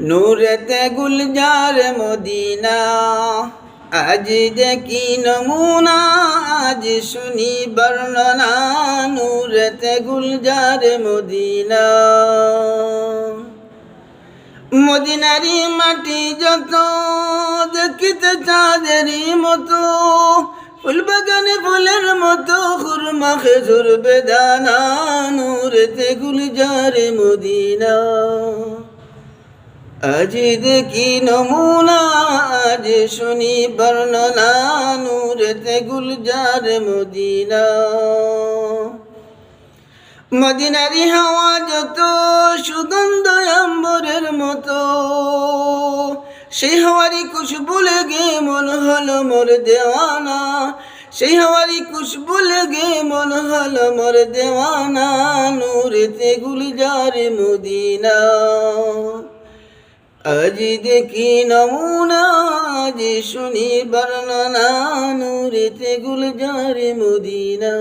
নূরেতে Gulzar Medina. আজ দেখি নমুনা, আজ শুনি বর্ণনা, নূরেতে গুলজার মদিনা। মদিনারি মাটি যত, দেখিতে চাঁদেরই মতো, ফুলবাগানে ফুলের মতো, খুরমা খেজুর বেদানা, নূরেতে গুলজার মদিনা। আজ দেখি নমুনা? আজ শুনি বর্ণনা নূরেতে গুলজার মদিনা। মদিনারি হাওয়া যত, সুগন্ধ মতো। সেই হাওয়ারি খুশবু লেগে মন হলো মোর দেওয়ানা। সেই হাওয়ারি খুশবু লেগে মন হলো মোর দেওয়ানা নূরেতে গুলজার মদিনা। আজ দেখি নমুনা আজ শুনি বর্ণনা নূরেতে গুলজারে মদিনা।